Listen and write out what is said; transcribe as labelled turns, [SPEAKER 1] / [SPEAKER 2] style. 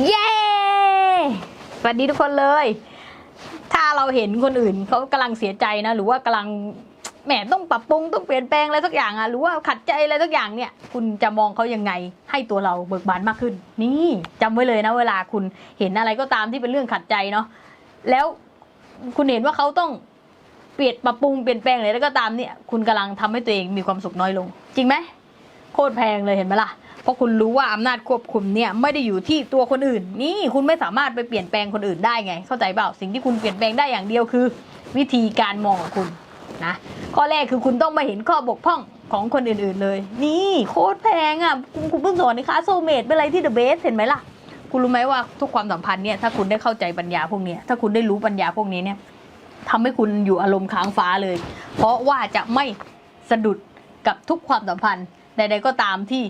[SPEAKER 1] เย้สวัสดีทุกคนเลย ถ้าเราเห็นคนอื่นเขากำลังเสียใจนะ หรือว่ากำลังแหมต้องปรับปรุงต้องเปลี่ยนแปลงอะไรสักอย่างอะหรือว่าขัดใจอะไรสักอย่างเนี่ย คุณจะมองเขายังไงให้ตัวเราเบิกบานมากขึ้น นี่จำไว้เลยนะเวลาคุณเห็นอะไรก็ตามที่เป็นเรื่องขัดใจเนาะแล้วคุณเห็นว่าเขาต้องเปลี่ยนปรับปรุงเปลี่ยนแปลงอะไรแล้วก็ตามเนี่ย คุณกำลังทำให้ตัวเองมีความสุขน้อยลง จริงไหมโคตรแพงเลยเห็นไหมล่ะ เพราะคุณรู้ว่าอำนาจควบคุมเนี่ยไม่ได้อยู่ที่ตัวคนอื่น นี่คุณไม่สามารถไปเปลี่ยนแปลงคนอื่นได้ไง เข้าใจเปล่าสิ่งที่คุณเปลี่ยนแปลงได้อย่างเดียวคือ วิธีการมองของคุณนะข้อแรกคือคุณต้องมาเห็นข้อบกพร่องของคนอื่นๆเลย นี่โคตรแพงอะคุณคุณเพิ่งสอนในคลาสโซเมดเป็นอะไรที่เดอะเบสเห็นไหมล่ะ คุณรู้ไหมว่าทุกความสัมพันธ์เนี่ยถ้าคุณได้เข้าใจปัญญาพวกนี้ถ้าคุณได้รู้ปัญญาพวกนี้เนี่ยทำให้คุณอยู่อารมณ์ค้างฟ้าเลย เพราะว่าจะไม่สะดุดกับทุกความสัมพันธ์ใดๆก็ตามที่